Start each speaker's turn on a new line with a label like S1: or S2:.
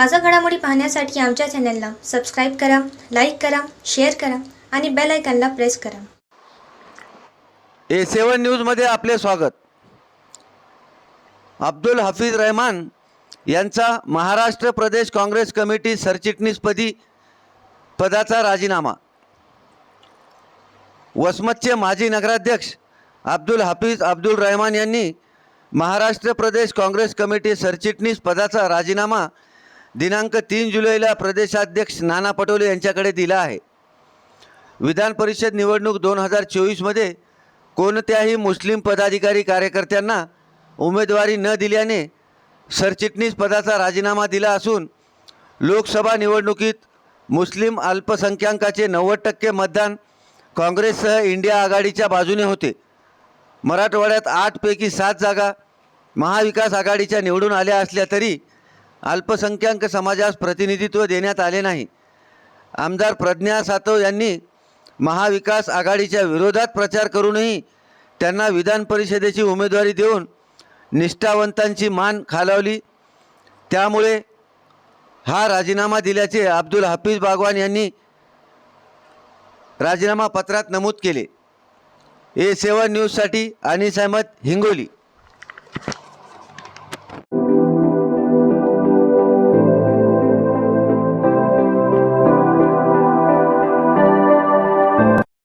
S1: ताजा घडामोडी पाहण्यासाठी आमच्या चॅनलला सबस्क्राईब करा लाईक करा शेअर करा आणि बेल आयकॉनला प्रेस करा.
S2: ए सेवन न्यूजमध्ये आपले स्वागत. अब्दुल हफीज रहमान यांचा महाराष्ट्र प्रदेश काँग्रेस कमिटी सरचिटणीसपदी पदाचा राजीनामा. वसमतचे माजी नगराध्यक्ष अब्दुल हफीज अब्दुल रहमान यांनी महाराष्ट्र प्रदेश काँग्रेस कमिटी सरचिटणीस पदाचा राजीनामा दिनांक तीन जुलैला प्रदेशाध्यक्ष नाना पटोले यांच्याकडे दिला आहे. विधान परिषद निवडणूक दोन हजार चोवीसमध्ये कोणत्याही मुस्लिम पदाधिकारी कार्यकर्त्यांना उमेदवारी न दिल्याने सरचिटणीस पदाचा राजीनामा दिला असून लोकसभा निवडणुकीत मुस्लिम अल्पसंख्याकाचे नव्वद टक्के मतदान काँग्रेससह इंडिया आघाडीच्या बाजूने होते. मराठवाड्यात आठपैकी सात जागा महाविकास आघाडीच्या निवडून आल्या असल्या तरी अल्पसंख्याक समाजास प्रतिनिधित्व देण्यात आले नाही. आमदार प्रज्ञा सातव यांनी महाविकास आघाडीच्या विरोधात प्रचार करूनही त्यांना विधान परिषदेची उमेदवारी देऊन निष्ठावंतांची मान खालावली. त्यामुळे हा राजीनामा दिल्याचे अब्दुल हफीज बागवान यांनी राजीनामा पत्रात नमूद केले. ए सेवन न्यूजसाठी अनिस अहमद हिंगोली.